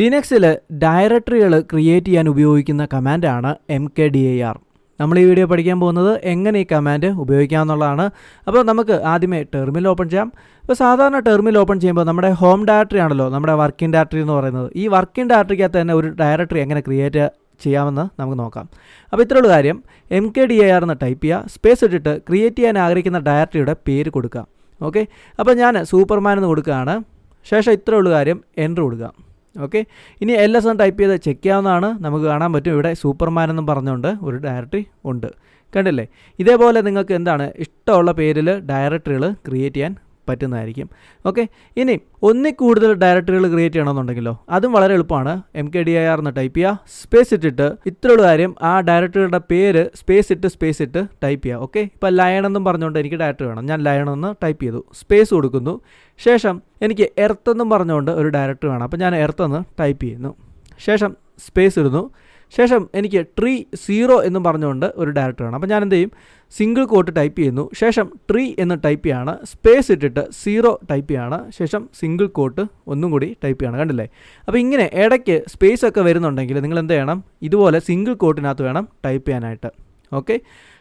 ലിനക്സിൽ ഡയറക്ടറികൾ create ചെയ്യാൻ ഉപയോഗിക്കുന്ന കമാൻഡാണ് M K D A R. നമ്മൾ ഈ വീഡിയോ പഠിക്കാൻ പോകുന്നത് എങ്ങനെ ഈ കമാൻഡ് ഉപയോഗിക്കാമെന്നുള്ളതാണ്. അപ്പോൾ നമുക്ക് ആദ്യമേ ടെർമിൽ ഓപ്പൺ ചെയ്യാം. ഇപ്പോൾ സാധാരണ ടെർമിൽ ഓപ്പൺ ചെയ്യുമ്പോൾ നമ്മുടെ ഹോം ഡയറക്ടറി ആണല്ലോ നമ്മുടെ വർക്കിംഗ് ഡയറക്ടറി എന്ന് പറയുന്നത്. ഈ വർക്കിംഗ് ഡയറക്ടറിക്കകത്ത് തന്നെ ഒരു ഡയറക്ടറി എങ്ങനെ ക്രിയേറ്റ് ചെയ്യാമെന്ന് നമുക്ക് നോക്കാം. അപ്പോൾ ഇത്രയുള്ള കാര്യം. M K D A R എന്ന് ടൈപ്പ് ചെയ്യുക. സ്പേസ് ഇട്ടിട്ട് ക്രിയേറ്റ് ചെയ്യാൻ ആഗ്രഹിക്കുന്ന ഡയറക്ടറിയുടെ പേര് കൊടുക്കുക. ഓക്കെ? അപ്പോൾ ഞാൻ സൂപ്പർമാൻ എന്ന് കൊടുക്കുകയാണ്. ശേഷം ഇത്രയുള്ള കാര്യം എന്റർ കൊടുക്കുക. ഓക്കെ? ഇനി എൽ എസ് എന്ന് ടൈപ്പ് ചെയ്ത് ചെക്ക് ചെയ്യാവുന്നതാണ് നമുക്ക് കാണാൻ പറ്റും. ഇവിടെ സൂപ്പർമാൻ എന്നും പറഞ്ഞുകൊണ്ട് ഒരു ഡയറക്ടറി ഉണ്ട്. കണ്ടില്ലേ? ഇതേപോലെ നിങ്ങൾക്ക് എന്താണ്? ഇഷ്ടമുള്ള പേരിൽ ഡയറക്ടറികൾ ക്രിയേറ്റ് ചെയ്യാൻ പറ്റുന്നതായിരിക്കും. ഓക്കെ ഇനി ഒന്നിൽ കൂടുതൽ ഡയറക്ടറികൾ ക്രിയേറ്റ് ചെയ്യണമെന്നുണ്ടെങ്കിലോ അതും വളരെ എളുപ്പമാണ്. M K D I R എന്ന് ടൈപ്പ് ചെയ്യുക സ്പേസ് ഇട്ടിട്ട് ഇത്രയുള്ള കാര്യം ആ ഡയറക്ടറുടെ പേര് സ്പേസ് ഇട്ട് സ്പേസ് ഇട്ട് ടൈപ്പ് ചെയ്യുക ഓക്കെ ഇപ്പോൾ ലയൺ എന്നും പറഞ്ഞുകൊണ്ട് എനിക്ക് ഡയറക്ടർ വേണം. ഞാൻ ലയൺ എന്ന് ടൈപ്പ് ചെയ്തു. സ്പേസ് കൊടുക്കുന്നു. ശേഷം എനിക്ക് എർത്ത് എന്നും പറഞ്ഞുകൊണ്ട് ഒരു ഡയറക്ടർ വേണം. അപ്പോൾ ഞാൻ എർത്ത് എന്ന് ടൈപ്പ് ചെയ്യുന്നു. ശേഷം സ്പേസ് ഇടുന്നു. ശേഷം എനിക്ക് ട്രീ സീറോ എന്ന് പറഞ്ഞുകൊണ്ട് ഒരു ഡയറക്ടറി വേണം അപ്പോൾ ഞാൻ എന്ത് ചെയ്യും? സിംഗിൾ കോട്ട് ടൈപ്പ് ചെയ്യുന്നു. ശേഷം ട്രീ എന്ന് ടൈപ്പ് ചെയ്യാണ്. സ്പേസ് ഇട്ടിട്ട് സീറോ ടൈപ്പ് ചെയ്യാണ്. ശേഷം സിംഗിൾ കോട്ട് ഒന്നും കൂടി ടൈപ്പ് ചെയ്യണം. കണ്ടില്ലേ? അപ്പോൾ ഇങ്ങനെ ഇടയ്ക്ക് സ്പേസ് ഒക്കെ വരുന്നുണ്ടെങ്കിൽ നിങ്ങൾ എന്ത് ചെയ്യണം? ഇതുപോലെ സിംഗിൾ കോട്ടിനകത്ത് വേണം ടൈപ്പ് ചെയ്യാനായിട്ട്. ഓക്കെ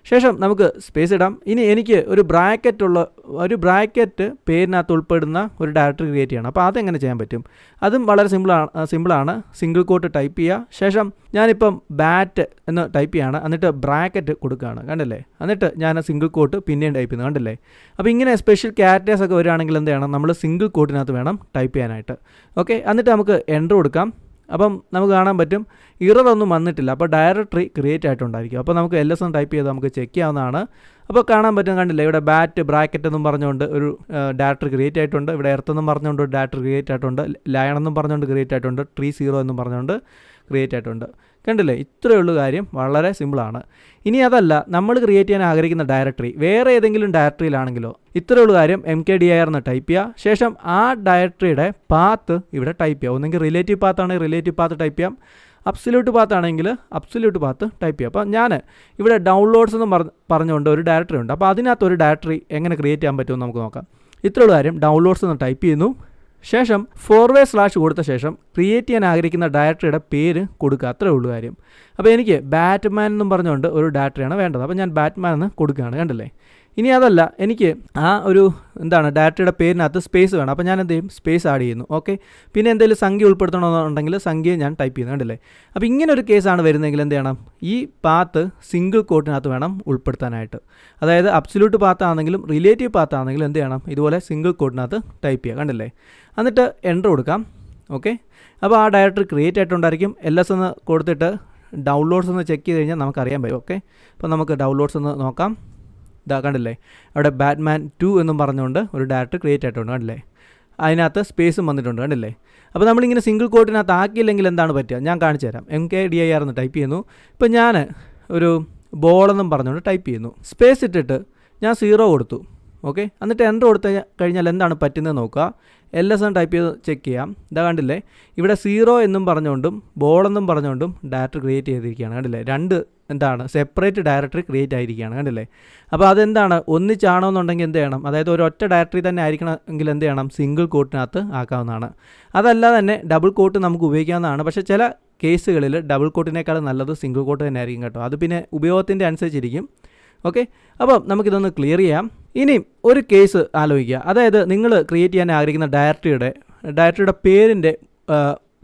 ശേഷം നമുക്ക് സ്പേസ് ഇടാം. ഇനി എനിക്ക് ഒരു ബ്രാക്കറ്റ് ഉള്ള ഒരു ബ്രാക്കറ്റ് പേരിനകത്ത് ഉൾപ്പെടുന്ന ഒരു ഡയറക്ടറി ക്രിയേറ്റ് ചെയ്യണം. അപ്പോൾ അതെങ്ങനെ ചെയ്യാൻ പറ്റും? അതും വളരെ സിമ്പിളാണ് സിമ്പിളാണ് സിംഗിൾ കോട്ട് ടൈപ്പ് ചെയ്യുക ശേഷം ഞാനിപ്പം ബാറ്റ് എന്ന് ടൈപ്പ് ചെയ്യാണ്. എന്നിട്ട് ബ്രാക്കറ്റ് കൊടുക്കുകയാണ്. കണ്ടല്ലേ? എന്നിട്ട് ഞാൻ സിംഗിൾ കോട്ട് പിന്നെയും ടൈപ്പ് ചെയ്യുന്നത് കണ്ടല്ലേ? അപ്പോൾ ഇങ്ങനെ സ്പെഷ്യൽ ക്യാരക്ടേഴ്സ് ഒക്കെ വരികയാണെങ്കിൽ എന്ത് ചെയ്യണം? നമ്മൾ സിംഗിൾ കോട്ടിനകത്ത് വേണം ടൈപ്പ് ചെയ്യാനായിട്ട്. ഓക്കെ എന്നിട്ട് നമുക്ക് എന്റർ കൊടുക്കാം. അപ്പം നമുക്ക് കാണാൻ പറ്റും. ഇററൊന്നും വന്നിട്ടില്ല. അപ്പോൾ ഡയറക്ടറി ക്രിയേറ്റ് ആയിട്ടുണ്ടായിരിക്കും. അപ്പോൾ നമുക്ക് എൽ എസ് എം ടൈപ്പ് ചെയ്ത് നമുക്ക് ചെക്ക് ചെയ്യാവുന്നതാണ്. അപ്പോൾ കാണാൻ പറ്റും കണ്ടില്ല ഇവിടെ ബാറ്റ് ബ്രാക്കറ്റ് എന്നും പറഞ്ഞുകൊണ്ട് ഒരു ഡയറക്ടറി ക്രിയേറ്റ് ആയിട്ടുണ്ട്. ഇവിടെ എർത്ത് എന്നും പറഞ്ഞുകൊണ്ട് ഒരു ഡയറക്ടറി ക്രിയേറ്റ് ആയിട്ടുണ്ട്. ലയൺ എന്നും പറഞ്ഞുകൊണ്ട് ക്രിയേറ്റ് ആയിട്ടുണ്ട്. ട്രീ സീറോ എന്നും പറഞ്ഞുകൊണ്ട് ക്രിയേറ്റ് ആയിട്ടുണ്ട്. കണ്ടില്ലേ? ഇത്രയേ ഉള്ളൂ കാര്യം. വളരെ സിമ്പിളാണ്. ഇനി അതല്ല നമ്മൾ ക്രിയേറ്റ് ചെയ്യാൻ ആഗ്രഹിക്കുന്ന ഡയറക്ടറി വേറെ ഏതെങ്കിലും ഡയറക്ടറിയിലാണെങ്കിലോ ഇത്രയേ ഉള്ളൂ കാര്യം. M K D I R എന്ന് ടൈപ്പ് ചെയ്യുക ശേഷം ആ ഡയറക്ടറിയുടെ പാത്ത് ഇവിടെ ടൈപ്പ് ചെയ്യുക ഒന്നെങ്കിൽ റിലേറ്റീവ് പാത്ത് ആണെങ്കിൽ റിലേറ്റീവ് പാത്ത് ടൈപ്പ് ചെയ്യാം. അബ്സല്യൂട്ട് പാത്ത് ആണെങ്കിൽ അബ്സല്യൂട്ട് പാത്ത് ടൈപ്പ് ചെയ്യാം. അപ്പോൾ ഞാൻ ഇവിടെ ഡൗൺലോഡ്സ് എന്ന് പറഞ്ഞ് പറഞ്ഞുകൊണ്ട് ഒരു ഡയറക്ടറി ഉണ്ട്. അപ്പോൾ അതിനകത്ത് ഒരു ഡയറക്ടറി എങ്ങനെ ക്രിയേറ്റ് ചെയ്യാൻ പറ്റുമെന്ന് നമുക്ക് നോക്കാം. ഇത്രയുള്ള കാര്യം. ഡൗൺലോഡ്സ് എന്ന് ടൈപ്പ് ചെയ്യുന്നു. ശേഷം ഫോർവേ സ്ലാഷ് കൊടുത്ത ശേഷം ക്രിയേറ്റ് ചെയ്യാൻ ആഗ്രഹിക്കുന്ന ഡയറക്ടറിയുടെ പേര് കൊടുക്കുക. അത്രേ ഉള്ളൂ കാര്യം. അപ്പോൾ എനിക്ക് ബാറ്റ്മാൻ എന്നും പറഞ്ഞുകൊണ്ട് ഒരു ഡയറക്ടറിയാണ് വേണ്ടത്. അപ്പോൾ ഞാൻ ബാറ്റ്മാൻ എന്ന് കൊടുക്കുകയാണ്. കണ്ടില്ലേ? ഇനി അതല്ല എനിക്ക് ആ ഒരു എന്താണ് ഡാറ്റയുടെ പേരിനകത്ത് സ്പേസ് വേണം. അപ്പോൾ ഞാൻ എന്ത് ചെയ്യും? സ്പേസ് ആഡ് ചെയ്യുന്നു. ഓക്കെ പിന്നെ എന്തെങ്കിലും സംഖ്യ ഉൾപ്പെടുത്തണമെന്നുണ്ടെങ്കിൽ സംഖ്യ ഞാൻ ടൈപ്പ് ചെയ്യുന്നു. കണ്ടില്ലേ? അപ്പോൾ ഇങ്ങനെ ഒരു കേസാണ് വരുന്നതെങ്കിൽ എന്ത് ചെയ്യണം? ഈ പാത്ത് സിംഗിൾ കോട്ടിനകത്ത് വേണം ഉൾപ്പെടുത്താനായിട്ട്. അതായത് അബ്സല്യൂട്ട് പാത്ത് ആണെങ്കിലും റിലേറ്റീവ് പാത്ത് ആണെങ്കിലും എന്ത് ചെയ്യണം? ഇതുപോലെ സിംഗിൾ കോട്ടിനകത്ത് ടൈപ്പ് ചെയ്യുക. കണ്ടില്ലേ? എന്നിട്ട് എന്റർ കൊടുക്കാം. ഓക്കെ അപ്പോൾ ആ ഡയറക്ടറി ക്രിയേറ്റ് ആയിട്ടുണ്ടായിരിക്കും. എൽ എസ് എന്ന് കൊടുത്തിട്ട് ഡൗൺലോഡ്സ് ഒന്ന് ചെക്ക് ചെയ്ത് കഴിഞ്ഞാൽ നമുക്കറിയാൻ പറ്റും. ഓക്കെ അപ്പോൾ നമുക്ക് ഡൗൺലോഡ്സ് ഒന്ന് നോക്കാം. ഇതാ കണ്ടില്ലേ? അവിടെ ബാറ്റ്മാൻ ടു എന്നും പറഞ്ഞുകൊണ്ട് ഒരു ഡയറക്ടർ ക്രിയേറ്റ് ആയിട്ടുണ്ട് കണ്ടില്ലേ? അതിനകത്ത് സ്പേസും വന്നിട്ടുണ്ട് കണ്ടില്ലേ? അപ്പോൾ നമ്മളിങ്ങനെ സിംഗിൾ കോട്ടിനകത്ത് ആക്കിയില്ലെങ്കിൽ എന്താണ് പറ്റുക? ഞാൻ കാണിച്ചു തരാം. M K D I R എന്ന് ടൈപ്പ് ചെയ്യുന്നു. ഇപ്പോൾ ഞാൻ ഒരു ബോളെന്നും പറഞ്ഞുകൊണ്ട് ടൈപ്പ് ചെയ്യുന്നു. സ്പേസ് ഇട്ടിട്ട് ഞാൻ സീറോ കൊടുത്തു. ഓക്കെ? എന്നിട്ട് എന്റർ കൊടുത്തു കഴിഞ്ഞാൽ എന്താണ് പറ്റുന്നത് നോക്കുക. എൽ എസ് എൻ ടൈപ്പ് ചെയ്ത് ചെക്ക് ചെയ്യാം. ഇതാ കണ്ടില്ലേ? ഇവിടെ സീറോ എന്നും പറഞ്ഞുകൊണ്ടും ബോളെന്നും പറഞ്ഞുകൊണ്ടും ഡയറക്ടറി ക്രിയേറ്റ് ചെയ്തിരിക്കുകയാണ്. കണ്ടില്ലേ? രണ്ട് എന്താണ്? സെപ്പറേറ്റ് ഡയറക്ടറി ക്രിയേറ്റ് ആയിരിക്കുകയാണ്. കണ്ടില്ലേ? അപ്പോൾ അതെന്താണ്? ഒന്നിച്ചാണോ എന്നുണ്ടെങ്കിൽ എന്ത് ചെയ്യണം? അതായത് ഒരു ഒറ്റ ഡയറക്ടറി തന്നെ ആയിരിക്കണമെങ്കിൽ എന്ത് ചെയ്യണം? സിംഗിൾ കോട്ടിനകത്ത് ആക്കാവുന്നതാണ്. അതല്ലാതെ തന്നെ ഡബിൾ കോട്ട് നമുക്ക് ഉപയോഗിക്കാവുന്നതാണ്. പക്ഷേ ചില കേസുകളിൽ ഡബിൾ കോട്ടിനേക്കാൾ നല്ലത് സിംഗിൾ കോട്ട് തന്നെ ആയിരിക്കും കേട്ടോ. അത് പിന്നെ ഉപയോഗത്തിന്റെ അനുസരിച്ചിരിക്കും. ഓക്കെ? അപ്പോൾ നമുക്കിതൊന്ന് ക്ലിയർ ചെയ്യാം. ഇനി ഒരു കേസ് ആലോചിക്കുക. അതായത് നിങ്ങൾ ക്രിയേറ്റ് ചെയ്യാൻ ആഗ്രഹിക്കുന്ന ഡയറക്ടറിയുടെ ഡയറക്ടറിയുടെ പേരിന്റെ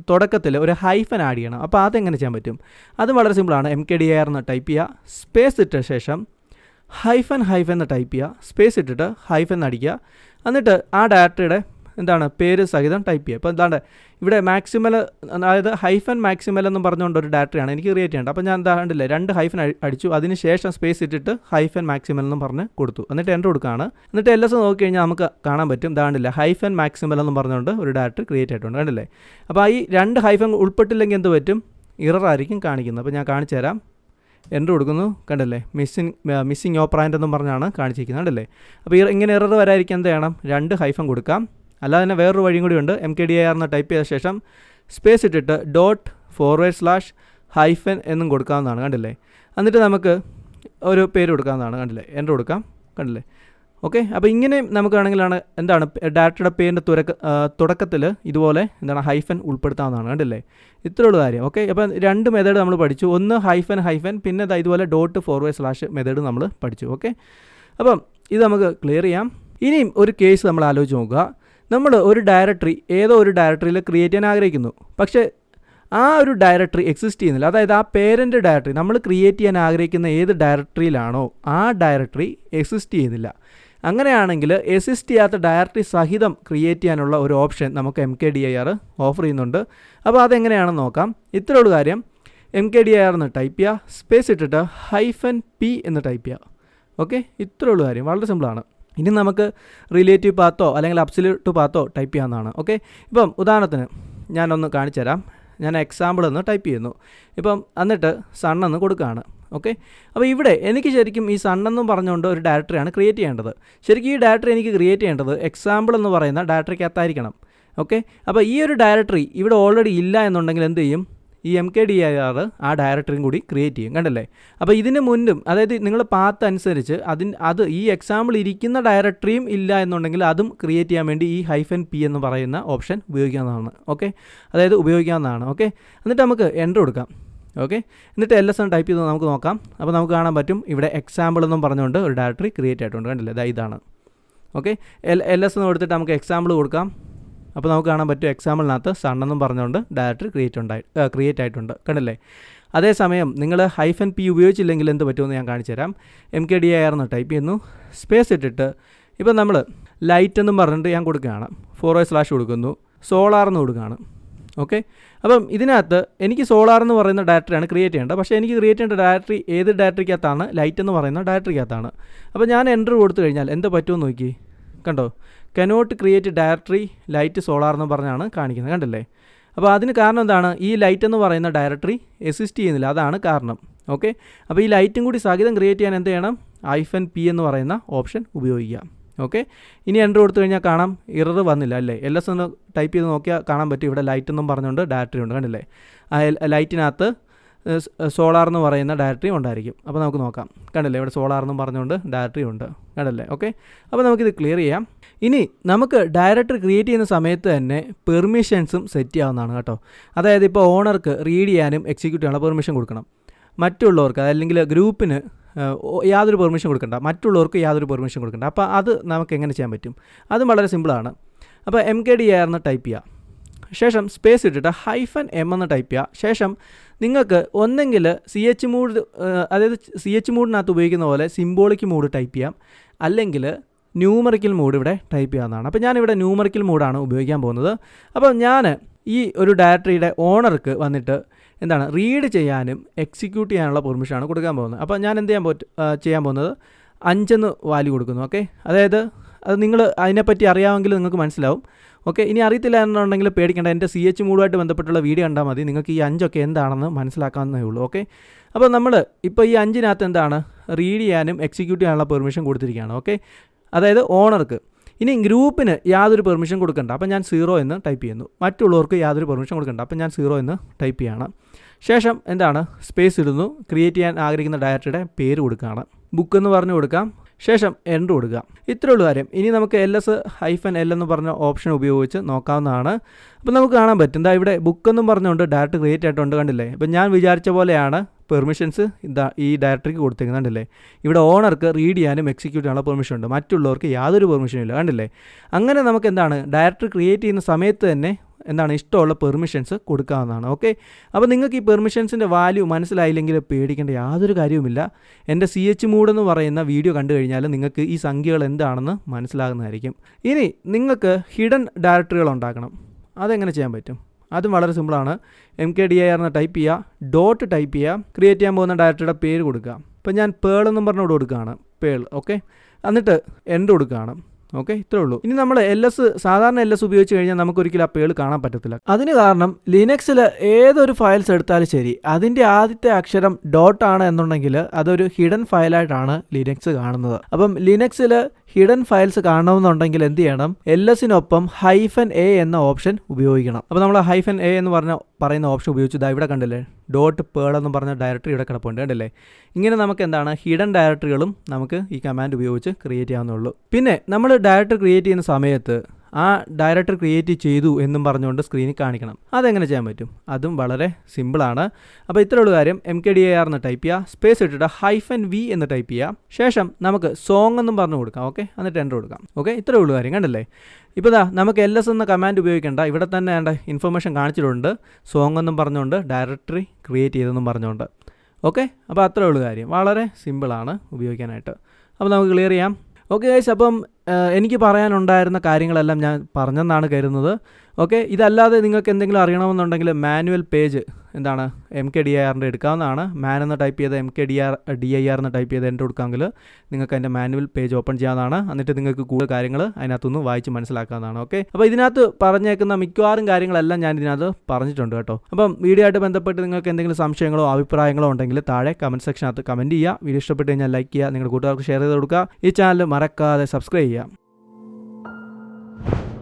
തുടക്കത്തിൽ ഒരു ഹൈഫൻ ആഡ് ചെയ്യണം. അപ്പോൾ അതെങ്ങനെ ചെയ്യാൻ പറ്റും? അത് വളരെ സിമ്പിളാണ് എം കെ ഡി ആർ എന്ന് ടൈപ്പ് ചെയ്യുക. സ്പേസ് ഇട്ട ശേഷം ഹൈഫൻ ഹൈഫൻ എന്ന് ടൈപ്പ് ചെയ്യുക. സ്പേസ് ഇട്ടിട്ട് ഹൈഫൻ അടിക്കുക എന്നിട്ട് ആ ഡയറക്ടറിയുടെ എന്താണ് പേര് സഹിതം ടൈപ്പ് ചെയ്യുക. അപ്പോൾ എന്താണ് ഇവിടെ മാക്സിമൽ അതായത് ഹൈഫൻ മാക്സിമൽ എന്ന് പറഞ്ഞുകൊണ്ട് ഒരു ഡയറക്ടറിയാണ് എനിക്ക് ക്രിയേറ്റ് ചെയ്യേണ്ടത്. അപ്പോൾ ഞാൻ എന്താ കണ്ടില്ലേ രണ്ട് ഹൈഫൻ അടിച്ചു. അതിന് ശേഷം സ്പേസ് ഇട്ടിട്ട് ഹൈഫൻ മാക്സിമൽ എന്ന് പറഞ്ഞ് കൊടുത്തു. എന്നിട്ട് എന്റെ കൊടുക്കുകയാണ്. എന്നിട്ട് എൽ എസ് നോക്കി കഴിഞ്ഞാൽ നമുക്ക് കാണാൻ പറ്റും. ഇതാണ്ടില്ല ഹൈഫൻ മാക്സിമൽ എന്ന് പറഞ്ഞുകൊണ്ട് ഒരു ഡാറ്റർ ക്രിയേറ്റ് ആയിട്ടുണ്ട്. കണ്ടില്ലേ? അപ്പോൾ ഈ രണ്ട് ഹൈഫൻ ഉൾപ്പെട്ടില്ലെങ്കിൽ എന്ത് പറ്റും? ഇറായിരിക്കും കാണിക്കുന്നത്. അപ്പോൾ ഞാൻ കാണിച്ചു തരാം. എന്റർ കൊടുക്കുന്നു. കണ്ടല്ലേ മിസ്സിങ് മിസ്സിങ് ഓപ്പറാന്റ് എന്നും പറഞ്ഞാണ് കാണിച്ചിരിക്കുന്നത്. കണ്ടല്ലേ? അപ്പോൾ ഇങ്ങനെ എറർ വരാതിരിക്കാൻ എന്ത് ചെയ്യണം? രണ്ട് ഹൈഫൻ കൊടുക്കാം. അല്ലാതെ തന്നെ വേറൊരു വഴിയും കൂടി ഉണ്ട്. M K D I R എന്ന് ടൈപ്പ് ചെയ്ത ശേഷം സ്പേസ് ഇട്ടിട്ട് ഡോട്ട് ഫോർവേഡ് സ്ലാഷ് ഹൈഫൻ എന്നും കൊടുക്കാവുന്നതാണ്. കണ്ടില്ലേ? എന്നിട്ട് നമുക്ക് ഒരു പേര് കൊടുക്കാവുന്നതാണ്. കണ്ടില്ലേ? എന്റെ കൊടുക്കാം. കണ്ടില്ലേ? ഓക്കെ അപ്പോൾ ഇങ്ങനെ നമുക്കാണെങ്കിലാണ് എന്താണ് ഡയറക്ടറുടെ പേരിന്റെ തുരക്ക തുടക്കത്തിൽ ഇതുപോലെ എന്താണ് ഹൈഫൻ ഉൾപ്പെടുത്താവുന്നതാണ്. കണ്ടില്ലേ? ഇത്രയുള്ള കാര്യം. ഓക്കെ അപ്പം രണ്ട് മെത്തേഡ് നമ്മൾ പഠിച്ചു. ഒന്ന് ഹൈഫൻ ഹൈഫൻ പിന്നെ ഇതുപോലെ ഡോട്ട് ഫോർവേഡ് സ്ലാഷ് മെത്തേഡ് നമ്മൾ പഠിച്ചു. ഓക്കെ അപ്പം ഇത് നമുക്ക് ക്ലിയർ ചെയ്യാം. ഇനിയും ഒരു കേസ് നമ്മൾ ആലോചിച്ച് നോക്കുക. നമ്മൾ ഒരു ഡയറക്ടറി ഏതോ ഒരു ഡയറക്ടറിയിൽ ക്രിയേറ്റ് ചെയ്യാൻ ആഗ്രഹിക്കുന്നു. പക്ഷേ ആ ഒരു ഡയറക്ടറി എക്സിസ്റ്റ് ചെയ്യുന്നില്ല. അതായത് ആ പേരന്റ് ഡയറക്ടറി നമ്മൾ ക്രിയേറ്റ് ചെയ്യാൻ ആഗ്രഹിക്കുന്ന ഏത് ഡയറക്ടറിയിലാണോ ആ ഡയറക്ടറി എക്സിസ്റ്റ് ചെയ്യുന്നില്ല. അങ്ങനെയാണെങ്കിൽ എസിസ്റ്റ് ചെയ്യാത്ത ഡയറക്ടറി സഹിതം ക്രിയേറ്റ് ചെയ്യാനുള്ള ഒരു ഓപ്ഷൻ നമുക്ക് M K D I R offer ചെയ്യുന്നുണ്ട്. അപ്പോൾ അതെങ്ങനെയാണെന്ന് നോക്കാം. ഇത്രയുള്ള കാര്യം. M K D I R എന്ന് ടൈപ്പ് ചെയ്യുക. സ്പേസ് ഇട്ടിട്ട് ഹൈഫൻ പി എന്ന് ടൈപ്പ് ചെയ്യുക. ഓക്കെ ഇത്രയുള്ള കാര്യം. വളരെ സിമ്പിളാണ് ഇനി നമുക്ക് റിലേറ്റീവ് പാത്തോ അല്ലെങ്കിൽ അബ്സല്യൂട്ട് പാത്തോ ടൈപ്പ് ചെയ്യാവുന്നതാണ്. ഓക്കെ ഇപ്പം ഉദാഹരണത്തിന് ഞാനൊന്ന് കാണിച്ചു തരാം. ഞാൻ എക്സാമ്പിൾ ഒന്ന് ടൈപ്പ് ചെയ്യുന്നു. ഇപ്പം എന്നിട്ട് സൺ എന്ന് കൊടുക്കുകയാണ്. ഓക്കെ അപ്പോൾ ഇവിടെ എനിക്ക് ശരിക്കും ഈ സൺ എന്നും പറഞ്ഞുകൊണ്ട് ഒരു ഡയറക്ടറിയാണ് ക്രിയേറ്റ് ചെയ്യേണ്ടത്. ശരിക്കും ഈ ഡയറക്ടറി എനിക്ക് ക്രിയേറ്റ് ചെയ്യേണ്ടത് എക്സാമ്പിൾ എന്ന് പറയുന്ന ഡയറക്ടറിക്കകത്തായിരിക്കണം ഓക്കെ അപ്പോൾ ഈ ഒരു ഡയറക്ടറി ഇവിടെ ഓൾറെഡി ഇല്ല എന്നുണ്ടെങ്കിൽ എന്ത് ചെയ്യും? ഈ M K D I R ആ ഡയറക്ടറിയും കൂടി ക്രിയേറ്റ് ചെയ്യും കണ്ടല്ലേ? അപ്പോൾ ഇതിന് മുന്നും അതായത് നിങ്ങൾ പാത്ത് അനുസരിച്ച് അതിന് അത് ഈ എക്സാമ്പിൾ ഇരിക്കുന്ന ഡയറക്ടറിയും ഇല്ല എന്നുണ്ടെങ്കിൽ അതും ക്രിയേറ്റ് ചെയ്യാൻ വേണ്ടി ഈ ഹൈഫൻ പി എന്ന് പറയുന്ന ഓപ്ഷൻ ഉപയോഗിക്കാവുന്നതാണ് ഓക്കെ അതായത് ഉപയോഗിക്കാവുന്നതാണ് ഓക്കെ എന്നിട്ട് നമുക്ക് എന്റർ കൊടുക്കാം ഓക്കെ എന്നിട്ട് എൽ എസ് എന്ന് ടൈപ്പ് ചെയ്ത് നമുക്ക് നോക്കാം. അപ്പോൾ നമുക്ക് കാണാൻ പറ്റും ഇവിടെ എക്സാമ്പിൾ എന്നും പറഞ്ഞുകൊണ്ട് ഒരു ഡയറക്ടറി ക്രിയേറ്റ് ആയിട്ടുണ്ട് കണ്ടില്ലേ? ഇതാ ഇതാണ് ഓക്കെ എൽ എൽ എസ് എന്ന് കൊടുത്തിട്ട് നമുക്ക് എക്സാമ്പിൾ കൊടുക്കാം. അപ്പോൾ നമുക്ക് കാണാൻ പറ്റും എക്സാമ്പിളിനകത്ത് സൺ പറഞ്ഞുകൊണ്ട് ഡയറക്ടറി ക്രിയേറ്റ് ഉണ്ടായി ക്രിയേറ്റ് ആയിട്ടുണ്ട്. കണ്ടില്ലേ? അതേസമയം നിങ്ങൾ ഹൈഫൻ പി ഉപയോഗിച്ചില്ലെങ്കിൽ എന്ത് പറ്റുമെന്ന് ഞാൻ കാണിച്ചു തരാം. എം കെ ഡി ആർ എന്ന് ടൈപ്പ് ചെയ്യുന്നു. സ്പേസ് ഇട്ടിട്ട് ഇപ്പം നമ്മൾ ലൈറ്റ് എന്നും പറഞ്ഞിട്ട് ഞാൻ കൊടുക്കുകയാണ്. ഫോർ സ്ലാഷ് കൊടുക്കുന്നു. സോളാർ എന്ന് കൊടുക്കുകയാണ്. ഓക്കെ അപ്പം ഇതിനകത്ത് എനിക്ക് സോളാർ എന്ന് പറയുന്ന ഡയറക്ടറിയാണ് ക്രിയേറ്റ് ചെയ്യേണ്ടത്. പക്ഷേ എനിക്ക് ക്രിയേറ്റ് ചെയ്യേണ്ട ഡയറക്ടറി ഏത് ഡയറക്ടറിക്കകത്താണ് ലൈറ്റ് എന്ന് പറയുന്ന ഡയറക്ടറിക്കകത്താണ് അപ്പോൾ ഞാൻ എന്റർ കൊടുത്തു കഴിഞ്ഞാൽ എന്ത് പറ്റുമെന്ന് നോക്കി കണ്ടോ? Cannot create directory light solar എന്ന് പറഞ്ഞാണ് കാണിക്കുന്നത് കണ്ടല്ലേ? അപ്പോൾ അതിന് കാരണം എന്താണ്? ഈ ലൈറ്റ് എന്ന് പറയുന്ന ഡയറക്ടറി എക്സിസ്റ്റ് ചെയ്യുന്നില്ല. അതാണ് കാരണം. ഓക്കെ അപ്പോൾ ഈ ലൈറ്റും കൂടി സഹിതം ക്രിയേറ്റ് ചെയ്യാൻ എന്ത് ചെയ്യണം? ഐഫൻ പി എന്ന് പറയുന്ന ഓപ്ഷൻ ഉപയോഗിക്കാം ഓക്കെ ഇനി എന്റർ കൊടുത്തു കഴിഞ്ഞാൽ കാണാം ഇറർ വന്നില്ല അല്ലേ? എൽ എസ് എന്ന് ടൈപ്പ് ചെയ്ത് നോക്കിയാൽ കാണാൻ പറ്റും. ഇവിടെ ലൈറ്റ് എന്നും പറഞ്ഞുകൊണ്ട് ഡയറക്ടറി ഉണ്ട് കണ്ടില്ലേ? ആ ലൈറ്റിനകത്ത് സോളാർ എന്ന് പറയുന്ന ഡയറക്ടറി ഉണ്ടായിരിക്കും. അപ്പോൾ നമുക്ക് നോക്കാം. കണ്ടില്ലേ? ഇവിടെ സോളാർ എന്നും പറഞ്ഞുകൊണ്ട് ഡയറക്ടറി ഉണ്ട്. കണ്ടല്ലേ? ഓക്കെ? അപ്പോൾ നമുക്കിത് ക്ലിയർ ചെയ്യാം. ഇനി നമുക്ക് ഡയറക്ടറി ക്രിയേറ്റ് ചെയ്യുന്ന സമയത്ത് തന്നെ പെർമിഷൻസും സെറ്റ് ചെയ്യാവുന്നതാണ് കേട്ടോ. അതായത് ഇപ്പോൾ ഓണർക്ക് റീഡ് ചെയ്യാനും എക്സിക്യൂട്ട് ചെയ്യാനുള്ള പെർമിഷൻ കൊടുക്കണം. മറ്റുള്ളവർക്ക് അല്ലെങ്കിൽ ഗ്രൂപ്പിന് യാതൊരു പെർമിഷൻ കൊടുക്കണ്ട. മറ്റുള്ളവർക്ക് യാതൊരു പെർമിഷൻ കൊടുക്കണ്ട. അപ്പോൾ അത് നമുക്ക് എങ്ങനെ ചെയ്യാൻ പറ്റും? അതും വളരെ സിമ്പിളാണ്. അപ്പോൾ എം കെ ഡി ആർന്ന് ടൈപ്പ് ചെയ്യുക. ശേഷം സ്പേസ് ഇട്ടിട്ട് ഹൈഫൻ എം എന്ന് ടൈപ്പ് ചെയ്യുക. ശേഷം നിങ്ങൾക്ക് ഒന്നെങ്കിൽ സി എച്ച് മൂഡ് അതായത് സി എച്ച് മൂഡിനകത്ത് ഉപയോഗിക്കുന്ന പോലെ സിംബോളിക് മൂഡ് ടൈപ്പ് ചെയ്യാം. അല്ലെങ്കിൽ ന്യൂമറിക്കൽ മൂഡ് ഇവിടെ ടൈപ്പ് ചെയ്യാവുന്നതാണ്. അപ്പോൾ ഞാനിവിടെ ന്യൂമറിക്കൽ മൂഡാണ് ഉപയോഗിക്കാൻ പോകുന്നത്. അപ്പോൾ ഞാൻ ഈ ഒരു ഡയറക്ടറിയുടെ ഓണർക്ക് വന്നിട്ട് എന്താണ് റീഡ് ചെയ്യാനും എക്സിക്യൂട്ട് ചെയ്യാനുള്ള പെർമിഷനാണ് കൊടുക്കാൻ പോകുന്നത്. അപ്പോൾ ഞാൻ എന്ത് ചെയ്യാൻ പോ ചെയ്യാൻ പോകുന്നത്? അഞ്ചെന്ന് വാല്യൂ കൊടുക്കുന്നു ഓക്കെ അതായത് അത് നിങ്ങൾ അതിനെപ്പറ്റി അറിയാമെങ്കിൽ നിങ്ങൾക്ക് മനസ്സിലാവും. ഓക്കെ ഇനി അറിയത്തില്ല എന്നുണ്ടെങ്കിൽ പേടിക്കേണ്ട. എന്റെ സി എച്ച് മൂഡുമായിട്ട് ബന്ധപ്പെട്ടുള്ള വീഡിയോ കണ്ടാൽ മതി. നിങ്ങൾക്ക് ഈ അഞ്ചൊക്കെ എന്താണെന്ന് മനസ്സിലാക്കാവുന്നേ ഉള്ളൂ. ഓക്കെ? അപ്പോൾ നമ്മൾ ഇപ്പോൾ ഈ അഞ്ചിനകത്ത് എന്താണ്? റീഡ് ചെയ്യാനും എക്സിക്യൂട്ട് ചെയ്യാനുള്ള പെർമിഷൻ കൊടുത്തിരിക്കുകയാണ്. ഓക്കെ? അതായത് ഓണർക്ക്. ഇനി ഗ്രൂപ്പിന് യാതൊരു പെർമിഷൻ കൊടുക്കണ്ട. അപ്പോൾ ഞാൻ സീറോ എന്ന് ടൈപ്പ് ചെയ്യുന്നു. മറ്റുള്ളവർക്ക് യാതൊരു പെർമിഷൻ കൊടുക്കണ്ട. അപ്പോൾ ഞാൻ സീറോ എന്ന് ടൈപ്പ് ചെയ്യണം. ശേഷം എന്താണ്? സ്പേസ് ഇടുന്നു. ക്രിയേറ്റ് ചെയ്യാൻ ആഗ്രഹിക്കുന്ന ഡയറക്ടറുടെ പേര് കൊടുക്കുകയാണ്. ബുക്ക് എന്ന് പറഞ്ഞു കൊടുക്കാം. ശേഷം എന്റർ കൊടുക്കുക. ഇത്രയുള്ള കാര്യം. ഇനി നമുക്ക് എൽ എസ് ഹൈഫൻ എൽ എന്ന് പറഞ്ഞ ഓപ്ഷൻ ഉപയോഗിച്ച് നോക്കാവുന്നതാണ്. അപ്പോൾ നമുക്ക് കാണാൻ പറ്റും. എന്താ ഇവിടെ ബുക്ക് എന്നും പറഞ്ഞുകൊണ്ട് ഡയറക്റ്റ് ക്രിയേറ്റ് ആയിട്ടുണ്ട് കണ്ടില്ലേ? അപ്പോൾ ഞാൻ വിചാരിച്ച പോലെയാണ് പെർമിഷൻസ് ഇതാ ഈ ഡയറക്ടറിക്ക് കൊടുത്തേക്കുന്നത് കണ്ടില്ലേ? ഇവിടെ ഓണർക്ക് റീഡ് ചെയ്യാനും എക്സിക്യൂട്ട് ചെയ്യാനുള്ള പെർമിഷൻ ഉണ്ട്. മറ്റുള്ളവർക്ക് യാതൊരു പെർമിഷനും ഇല്ല. കണ്ടില്ലേ? അങ്ങനെ നമുക്ക് എന്താണ്? ഡയറക്ടർ ക്രിയേറ്റ് ചെയ്യുന്ന സമയത്ത് തന്നെ എന്താണ് ഇഷ്ടമുള്ള പെർമിഷൻസ് കൊടുക്കാവുന്നതാണ് ഓക്കെ അപ്പോൾ നിങ്ങൾക്ക് ഈ പെർമിഷൻസിന്റെ വാല്യൂ മനസ്സിലായില്ലെങ്കിൽ പേടിക്കേണ്ട യാതൊരു കാര്യവുമില്ല. എന്റെ സി എച്ച് മൂഡ് എന്ന് പറയുന്ന വീഡിയോ കണ്ടു കഴിഞ്ഞാൽ നിങ്ങൾക്ക് ഈ സംഖ്യകൾ എന്താണെന്ന് മനസ്സിലാകുന്നതായിരിക്കും. ഇനി നിങ്ങൾക്ക് ഹിഡൻ ഡയറക്ടറികൾ ഉണ്ടാക്കണം. അതെങ്ങനെ ചെയ്യാൻ പറ്റും? അതും വളരെ സിമ്പിളാണ് M K D I R എന്ന് ടൈപ്പ് ചെയ്യുക ഡോട്ട് ടൈപ്പ് ചെയ്യുക ക്രിയേറ്റ് ചെയ്യാൻ പോകുന്ന ഡയറക്ടറുടെ പേര് കൊടുക്കുക. ഇപ്പം ഞാൻ പേൾ എന്നും പറഞ്ഞുകൊണ്ട് കൊടുക്കുകയാണ്. പേൾ ഓക്കെ എന്നിട്ട് എൻഡ് കൊടുക്കുകയാണ്. ഓക്കെ? ഇത്രേ ഉള്ളൂ. ഇനി നമ്മൾ എൽ എസ് സാധാരണ എൽ എസ് ഉപയോഗിച്ച് കഴിഞ്ഞാൽ നമുക്ക് ഒരിക്കലും ആ പേൾ കാണാൻ പറ്റത്തില്ല. അതിന് കാരണം ലിനക്സിൽ ഏതൊരു ഫയൽസ് എടുത്താലും ശരി അതിന്റെ ആദ്യത്തെ അക്ഷരം ഡോട്ട് ആണ് എന്നുണ്ടെങ്കിൽ അതൊരു ഹിഡൻ ഫയലായിട്ടാണ് ലിനക്സ് കാണുന്നത്. അപ്പം ലിനക്സിൽ ഹിഡൻ ഫയൽസ് കാണണമെന്നുണ്ടെങ്കിൽ എന്ത് ചെയ്യണം? എൽ എസിനൊപ്പം ഹൈഫൻ എ എന്ന ഓപ്ഷൻ ഉപയോഗിക്കണം. അപ്പോൾ നമ്മൾ ഹൈഫൻ എ എന്ന് പറഞ്ഞ പറയുന്ന ഓപ്ഷൻ ഉപയോഗിച്ചു ഇതാ ഇവിടെ കണ്ടില്ലേ? ഡോട്ട് പേൾ എന്ന് പറഞ്ഞ ഡയറക്ടറി ഇവിടെ കിടപ്പുണ്ട് കണ്ടില്ലേ? ഇങ്ങനെ നമുക്ക് എന്താണ്? ഹിഡൻ ഡയറക്ടറികളും നമുക്ക് ഈ കമാൻഡ് ഉപയോഗിച്ച് ക്രിയേറ്റ് ചെയ്യാവുന്നുള്ളൂ പിന്നെ നമ്മൾ ഡയറക്ടറി ക്രിയേറ്റ് ചെയ്യുന്ന സമയത്ത് ആ ഡയറക്ടർ ക്രിയേറ്റ് ചെയ്തു എന്നും പറഞ്ഞുകൊണ്ട് സ്ക്രീനിൽ കാണിക്കണം. അതെങ്ങനെ ചെയ്യാൻ പറ്റും? അതും വളരെ സിമ്പിളാണ് അപ്പോൾ ഇത്രയുള്ള കാര്യം. M K D A R എന്ന് ടൈപ്പ് ചെയ്യുക സ്പേസ് ഇട്ടിട്ട് ഹൈഫൻ വി എന്ന് ടൈപ്പ് ചെയ്യുക ശേഷം നമുക്ക് സോങ് എന്നും പറഞ്ഞു കൊടുക്കാം ഓക്കെ എന്നിട്ട് എന്റർ കൊടുക്കാം ഓക്കെ ഇത്രയേ ഉള്ളൂ കാര്യം കണ്ടല്ലേ? ഇപ്പോൾ ദാ നമുക്ക് എൽ എസ് എന്ന കമാൻഡ് ഉപയോഗിക്കേണ്ട. ഇവിടെ തന്നെ വേണ്ട ഇൻഫർമേഷൻ കാണിച്ചിട്ടുണ്ട്. സോങ് എന്നും പറഞ്ഞുകൊണ്ട് ഡയറക്ടറി ക്രിയേറ്റ് ചെയ്തെന്നും പറഞ്ഞുകൊണ്ട് ഓക്കെ അപ്പോൾ അത്രയേ ഉള്ളൂ കാര്യം. വളരെ സിമ്പിളാണ് ഉപയോഗിക്കാനായിട്ട്. അപ്പോൾ നമുക്ക് ക്ലിയർ ചെയ്യാം. ഓക്കെ ഗൈസ് അപ്പം എനിക്ക് പറയാനുണ്ടായിരുന്ന കാര്യങ്ങളെല്ലാം ഞാൻ പറഞ്ഞെന്നാണ് കരുതുന്നത്. ഓക്കെ ഇതല്ലാതെ നിങ്ങൾക്ക് എന്തെങ്കിലും അറിയണമെന്നുണ്ടെങ്കിൽ മാനുവൽ പേജ് എന്താണ് എം കെ ഡി ഐ ആറിന്റെ എടുക്കാവുന്നതാണ്. മാൻ എന്ന് ടൈപ്പ് ചെയ്ത് M K D R D I R എന്ന് ടൈപ്പ് ചെയ്ത് എന്റെ കൊടുക്കാമെങ്കിൽ നിങ്ങൾക്ക് അതിന്റെ മാനുവൽ പേജ് ഓപ്പൺ ചെയ്യാവുന്നതാണ്. എന്നിട്ട് നിങ്ങൾക്ക് കൂടുതൽ കാര്യങ്ങൾ അതിനകത്തുനിന്ന് വായിച്ച് മനസ്സിലാക്കാവുന്നതാണ്. ഓക്കെ അപ്പോൾ ഇതിനകത്ത് പറഞ്ഞേക്കുന്ന മിക്കവാറും കാര്യങ്ങളെല്ലാം ഞാൻ ഇതിനകത്ത് പറഞ്ഞിട്ടുണ്ട് കേട്ടോ. അപ്പം വീഡിയോ ആയിട്ട് ബന്ധപ്പെട്ട് നിങ്ങൾക്ക് എന്തെങ്കിലും സംശയങ്ങളോ അഭിപ്രായങ്ങളോ ഉണ്ടെങ്കിൽ താഴെ കമന്റ് സെക്ഷനകത്ത് കമന്റ് ചെയ്യുക. വീഡിയോ ഇഷ്ടപ്പെട്ട് കഴിഞ്ഞാൽ ലൈക്ക് ചെയ്യുക. നിങ്ങളുടെ കൂട്ടുകാർക്ക് ഷെയർ ചെയ്ത് കൊടുക്കുക. ഈ ചാനൽ മറക്കാതെ സബ്സ്ക്രൈബ് ചെയ്യുക. you